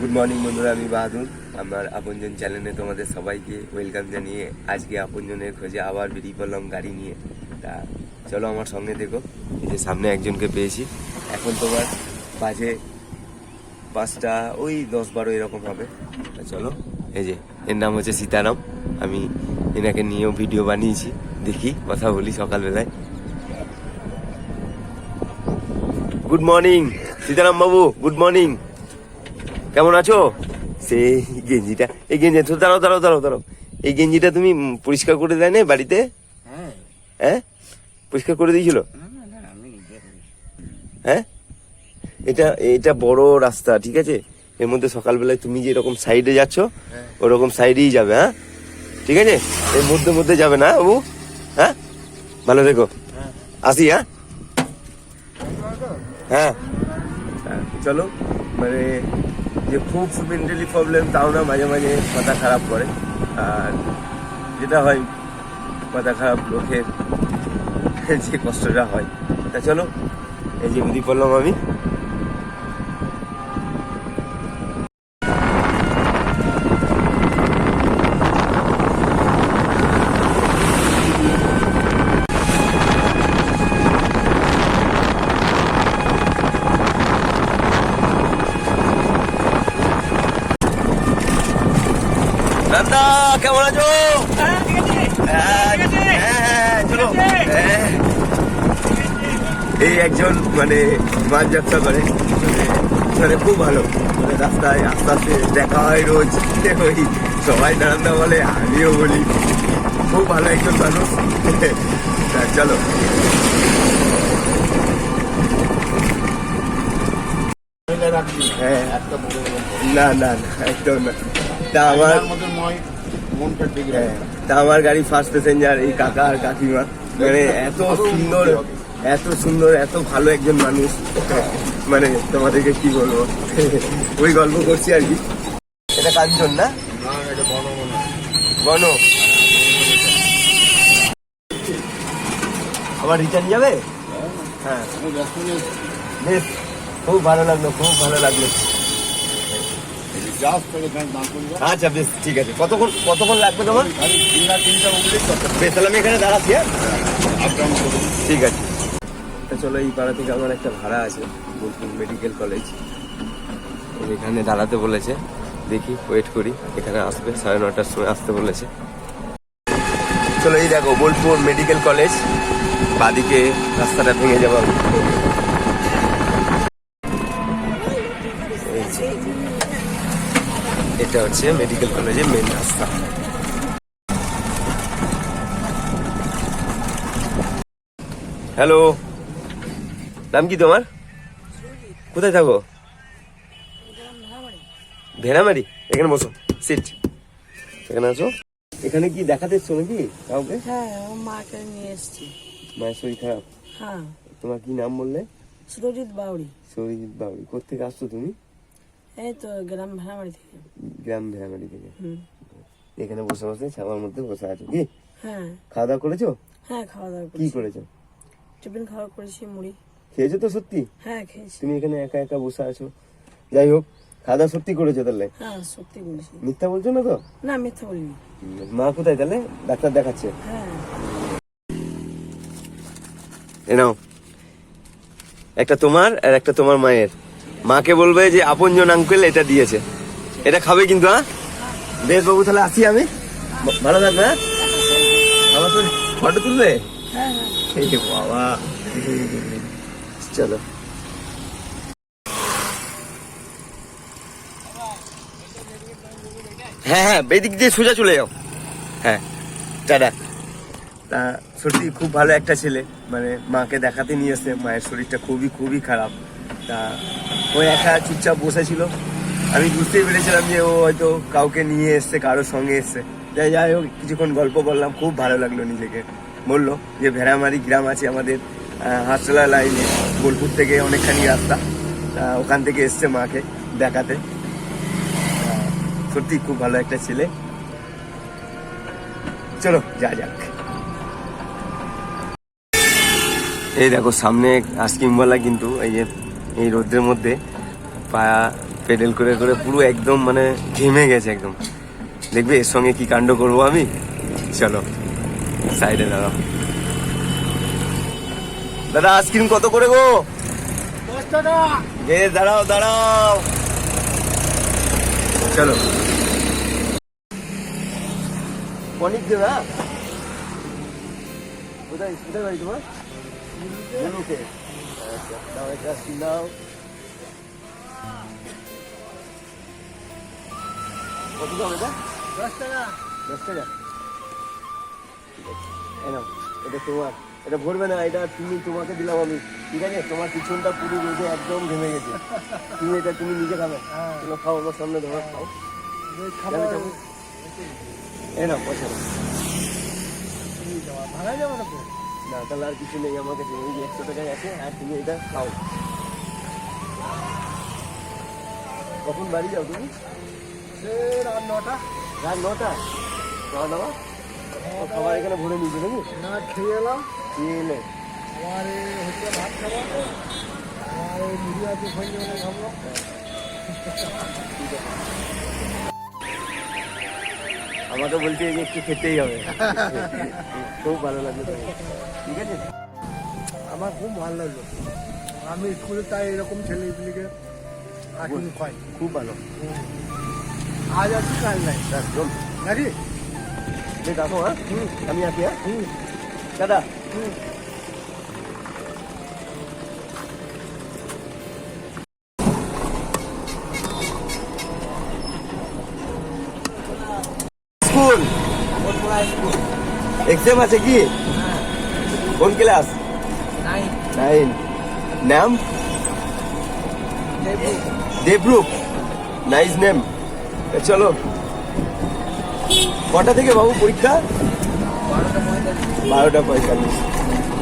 Good morning বন্ধুরা, আমি বাহাদুর। আমার আপনজন চ্যানেলে তোমাদের সবাইকে ওয়েলকাম জানিয়ে আজকে আপনজনের খোঁজে আবার বেরিয়ে পড়লাম গাড়ি নিয়ে। তা চলো আমার সঙ্গে দেখো, এই যে সামনে একজনকে পেয়েছি। এখন তোমার বাজে পাঁচটা, ওই দশ বারো এরকম হবে। তা চলো, এই যে, এর নাম হচ্ছে সীতারাম। আমি এনাকে নিয়েও ভিডিও বানিয়েছি, দেখি, কথা বলি সকালবেলায়। গুড মর্নিং সীতারাম বাবু গুড মর্নিং কেমন আছো? সেই গেঞ্জিটা এই গেঞ্জি তো দাঁড়াও দাঁড়াও দাঁড়াও দাঁড়াও। এই গেঞ্জিটা তুমি পরিষ্কার করে দেয় না বাড়িতে? হ্যাঁ। হ্যাঁ? পরিষ্কার করে দিয়েছিল? হ্যাঁ? এটা এটা বড় রাস্তা ঠিক আছে? এর মধ্যে সকালবেলায় তুমি যে এরকম সাইডে যাচ্ছ ওরকম সাইডেই যাবে হ্যাঁ? ঠিক আছে? এর মধ্যে মধ্যে যাবে না বাবু? হ্যাঁ? ভালো থেকো। হ্যাঁ। আসি হ্যাঁ? হ্যাঁ হ্যাঁ, চলো মানে যে খুব মেন্টালি প্রবলেম তাও না মাঝে মাঝে মাথা খারাপ করে। আর যেটা হয়, মাথা খারাপ লোকের যে কষ্টটা হয়। তা চলো, এই যে বিধি করলাম আমি। দাদা কেমন আছো? হ্যাঁ, হ্যাঁ, চলো হ্যাঁ। এই একজন মানে যাত্রা করে। মানে- খুব ভালো। মানে রাস্তায় আস্তে আস্তে দেখা হয় রোজ। ওই সবাই নারান্দা বলে আমিও বলি। খুব ভালো একজন মানুষ। চলো। হ্যাঁ। না না না একদম না। তা আমার হ্যাঁ, তা আমার গাড়ি ফার্স্ট প্যাসেঞ্জার এই কাকা আর কাকিমা। মানে এত সুন্দর এত সুন্দর এত ভালো একজন মানুষ। মানে তোমাদেরকে কি বলব? ওই গল্প করছি আর কি। এটা কাঞ্চন না না এটা বড় মনে আবার রিটার্ন যাবে? হ্যাঁ। নেই। বেশ খুব ভালো লাগল খুব ভালো লাগল এই যাস তোর এখানে দাঁড় করবি। আচ্ছা বেশ ঠিক আছে। কতক্ষণ কতক্ষণ লাগবে তোমার? বেশ তাহলে আমি এখানে দাঁড়াচ্ছি হ্যাঁ। ঠিক আছে। তা চলো এই পাড়া থেকে আমার একটা ভাড়া আছে বোলপুর মেডিকেল কলেজ। এখানে দাঁড়াতে বলেছে। দেখি ওয়েট করি। এখানে আসবে সাড়ে নটার সময় আসতে বলেছে। চলো এই দেখো বোলপুর মেডিকেল কলেজ। বাদিকে রাস্তাটা ভেঙে যাওয়া এই যে। এটা হচ্ছে মেডিকেল কলেজের মেন রাস্তা। হ্যালো নাম কি তোমার? কোথায় থাকো? ভেড়ামারি। এখানে বসো সিট এখানে আসো। এখানে কি দেখাতে এসছো নাকি কাউকে? হ্যাঁ মাকে নিয়ে এসেছি। মায়ের শরীর খারাপ? হ্যাঁ। তোমার কি নাম বললে? সুরজিৎ বাউরি সৌরিজিৎ বাবুরি কোথেকে আসছো তুমি? এই তো গ্রাম ভাড়ামারি থেকে। গ্রাম ভেড়ামারি থেকে। এখানে বসে বসে ছাওয়ার মধ্যে বসে আছো কি? হ্যাঁ। খাওয়া দাওয়া করেছ? হ্যাঁ খাওয়া দাওয়া কি করেছ। টিফিন খাওয়া করেছি মুড়ি। খেয়েছো তো সত্যি? হ্যাঁ খেয়েছি। তুমি এখানে একা একা বসে আছো। যাই হোক খাওয়া দাওয়া সত্যি করেছ তাহলে? হ্যাঁ সত্যি বলেছি মিথ্যা বলছো না তো? না মিথ্যা বলিনি। মা কোথায় তাহলে? ডাক্তার দেখাচ্ছে। হ্যাঁ। এ নাও। একটা তোমার আর একটা তোমার মায়ের। মাকে বলবে যে আপনজন আঙ্কেল এটা দিয়েছে। এটা খাবে কিন্তু হ্যাঁ? বেশ বাবু তাহলে আসি আমি। ভালো থাকবে হ্যাঁ? আমার তো ফটো তুলবে? হ্যাঁ হ্যাঁ। এই বাবা। চলো। হ্যাঁ হ্যাঁ বেদিক দিয়ে সোজা চলে যাও। হ্যাঁ টাটা। তা সত্যি খুব ভালো একটা ছেলে। মানে মাকে দেখাতে নিয়ে এসছে। মায়ের শরীরটা খুবই খুবই খারাপ। তা ও একা চুপচাপ বসেছিল আমি বুঝতেই পেরেছিলাম যে ও হয়তো কাউকে নিয়ে এসছে কারোর সঙ্গে এসছে। যাই যাই হোক কিছুক্ষণ গল্প করলাম খুব ভালো লাগল নিজেকে। বলল যে ভেড়ামারি গ্রাম আছে আমাদের আহ, হাসতলা লাইনে বোলপুর থেকে অনেকখানি রাস্তা। ওখান থেকে এসছে মাকে দেখাতে। সত্যি খুব ভালো একটা ছেলে। চলো যা যাক। এই দেখো সামনে আইসক্রিমওয়ালা কিন্তু এই যে এই রোদ্রের মধ্যে পা পেডেল করে করে পুরো একদম মানে ঘেমে গেছে একদম। দেখবে এর সঙ্গে কি কাণ্ড করব আমি? চলো সাইডে দাঁড়াও। দাদা আইসক্রিম কত করে গো? এ দাঁড়াও দাঁড়াও। চলো। অনেক দেবে হ্যাঁ? কোথায় কোথায় বাড়ি তোমার? আচ্ছা দাও একটা আইসক্রিম দাও। কত দাম এটা? দশ টাকা। দশ টাকা? ঠিক আছে এটা তোমার এটা ভরবে না এটা তুমি তোমাকে দিলাম আমি। ঠিক আছে? তোমার পিছনটা পুরো রোদে একদম ঘেমে গেছে। তুমি এটা তুমি নিজে খাবে। চলো খাও আমার সামনে ধরো খাও। যাবে, যাবে। নাও পয়সা ভাড়া যাব না তাহলে আর কিছু নেই আমার কাছে এই যে একশো টাকায় আছে আর তুমি এটা খাও। কখন বাড়ি যাও তুমি? রাত নটা রাত নটা খাওয়া দাওয়া খাবার এখানে ভরে নিয়েছে নাকি না খেয়ে এলাম খেয়ে এলে আমার এই ভাত আমার মুড়ি আছে খাব আমাকে বলছে যে একটু খেতেই হবে খুব ভালো লাগল। ঠিক আছে আমার খুব ভালো লাগল। আমি স্কুলে তাই এরকম ছেলেগুলিকে খাই। খুব ভালো। আজ आज काल नाही सर दोन अरे ते दाखव আমি कमी आती हा दादा স্কুল। এক্সাম আছে কি? কোন ক্লাস? নাইন নাম? দেবরুক নাইস নেম চলো। কটা থেকে বাবু পরীক্ষা? বারোটা পঁয়তাল্লিশ।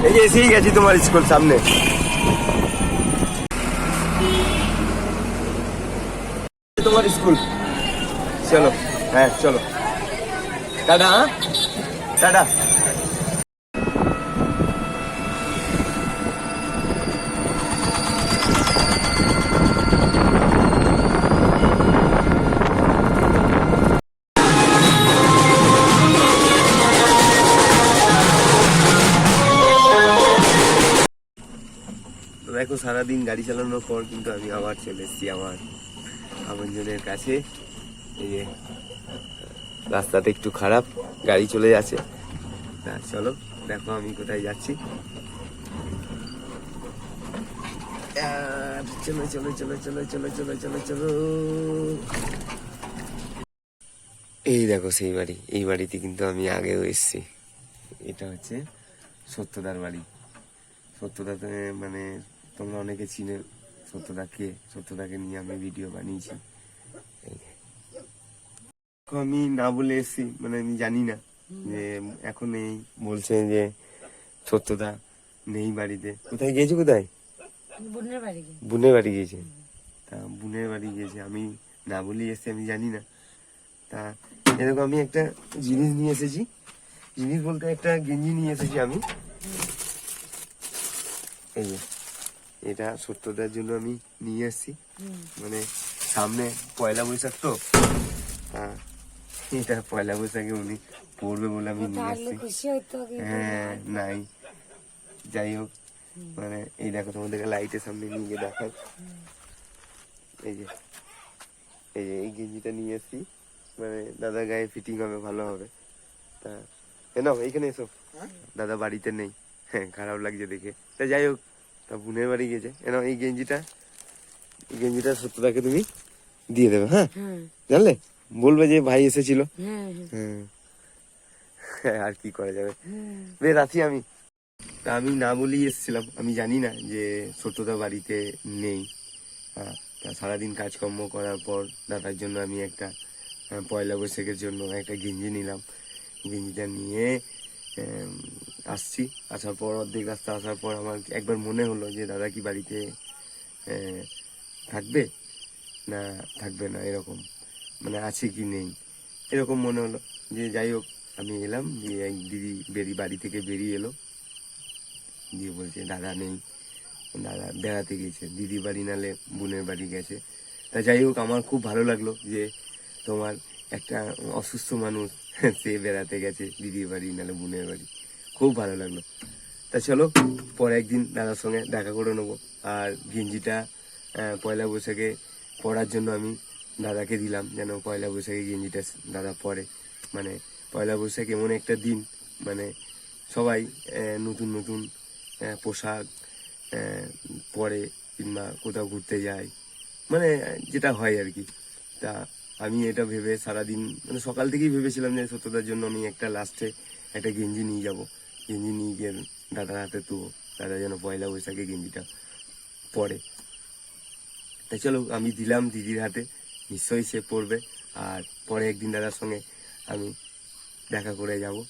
এই যে এসেই গেছি তোমার স্কুল সামনে। তোমার স্কুল। চলো হ্যাঁ চলো। টাটা হ্যাঁ? টাটা। দেখো সারাদিন গাড়ি চালানোর পর কিন্তু আমি আবার চলে এসেছি আমার আপনজনের কাছে। এই যে, রাস্তাটা একটু খারাপ, গাড়ি চলে যাচ্ছে। তা চলো, দেখো আমি কোথায় যাচ্ছি। চলো চলো চলো চলো চলো চলো চলো চলো। এই দেখো সেই বাড়ি, এই বাড়িতে কিন্তু আমি আগেও এসেছি। এটা হচ্ছে সত্যদার বাড়ি। সত্যদাতে মানে তোমরা অনেকে চিনে সত্যদাকে সত্যদাকে নিয়ে আমি ভিডিও বানিয়েছি। আমি না বলে এসেছি মানে আমি জানি না যে এখন এই বলছে যে সত্যদা নেই বাড়িতে। কোথায় গিয়েছে কোথায়? বোনের বাড়ি গিয়েছে। তা বোনের বাড়ি গিয়েছে আমি না বলেই এসেছি আমি জানি না। তা এরকম আমি একটা জিনিস নিয়ে এসেছি জিনিস বলতে একটা গেঞ্জি নিয়ে এসেছি আমি। এই যে। এটা সত্যতার জন্য আমি নিয়ে এসেছি। মানে সামনে পয়লা বৈশাখ তো। হ্যাঁ এটা পয়লা বৈশাখে উনি পড়বে বলে আমি নিয়ে এসেছি। কিন্তু। হ্যাঁ নাই। যাই হোক মানে এই দেখো তোমাদেরকে লাইটের সামনে নিয়ে গিয়ে দেখাই। এই যে এই যে এই গেঞ্জিটা নিয়ে এসেছি। মানে দাদা গায়ে ফিটিং হবে ভালো হবে। তা এ নাও এইখানে এসো। দাদা বাড়িতে নেই। হ্যাঁ খারাপ লাগছে দেখে। তা যাই হোক তা বোনের বাড়ি গেছে এ নাও এই গেঞ্জিটা এই গেঞ্জিটা সত্যতাকে তুমি দিয়ে দেবে হ্যাঁ? হ্যাঁ। জানলে? বলবে যে ভাই এসেছিল। হ্যাঁ হ্যাঁ। আর কি করা যাবে। বেশ আছি আমি। তা আমি না বলেই এসেছিলাম। আমি জানি না যে সত্যতা বাড়িতে নেই। তা সারাদিন কাজকর্ম করার পর দাদার জন্য আমি একটা পয়লা বৈশাখের জন্য একটা গেঞ্জি নিলাম। গেঞ্জিটা নিয়ে আসছি, আসার পর অর্ধেক রাস্তা আসার পর আমার একবার মনে হলো যে, দাদা কি বাড়িতে থাকবে? না থাকবে না, এরকম। মানে আছে কি নেই? এরকম মনে হলো যে, যাই হোক, আমি এলাম, দিয়ে এক দিদি বেরি, বাড়ি থেকে বেরিয়ে এলো। দিয়ে বলছে, দাদা নেই। দাদা বেড়াতে গেছে। দিদি বাড়ি নালে বোনের বাড়ি গেছে। তা যাই হোক, আমার খুব ভালো লাগল যে, তোমার একটা অসুস্থ মানুষ, সে বেড়াতে গেছে দিদির বাড়ি নালে বোনের বাড়ি। খুব ভালো লাগল। তা চলো, পরে একদিন দাদার সঙ্গে দেখা করে নেব। আর গেঞ্জিটা পয়লা বৈশাখে পরার জন্য আমি দাদাকে দিলাম, যেন পয়লা বৈশাখে গেঞ্জিটা দাদা পরে। মানে পয়লা বৈশাখ এমন একটা দিন মানে সবাই নতুন নতুন পোশাক পরে কিংবা কোথাও ঘুরতে যায়। মানে যেটা হয় আর কি। তা আমি এটা ভেবে সারাদিন মানে সকাল থেকেই ভেবেছিলাম যে সত্যতার জন্য আমি একটা লাস্টে একটা গেঞ্জি নিয়ে যাব। গেঞ্জি নিয়ে গিয়ে দাদার হাতে তো দাদা যেন পয়লা বৈশাখে গেঞ্জিটা পরে। তাই চলো, আমি দিলাম দিদির হাতে। নিশ্চয়ই সে পড়বে আর পরে একদিন দাদার সঙ্গে আমি দেখা করে যাব।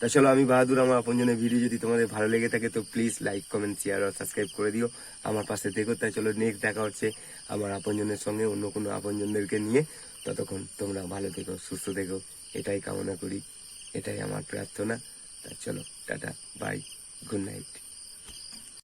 তা চলো, আমি বাহাদুর, আমার আপনজনের ভিডিও যদি তোমাদের ভালো লেগে থাকে, তো প্লিজ লাইক কমেন্ট শেয়ার আর সাবস্ক্রাইব করে দিও। আমার পাশে দেখো তাই চলো নেক্সট দেখা হচ্ছে আমার আপনজনের সঙ্গে অন্য কোনো আপনজনদেরকে নিয়ে। ততক্ষণ তোমরা ভালো থেকো, সুস্থ থেকো। এটাই কামনা করি। এটাই আমার প্রার্থনা। চলো টাটা বাই গুড নাইট।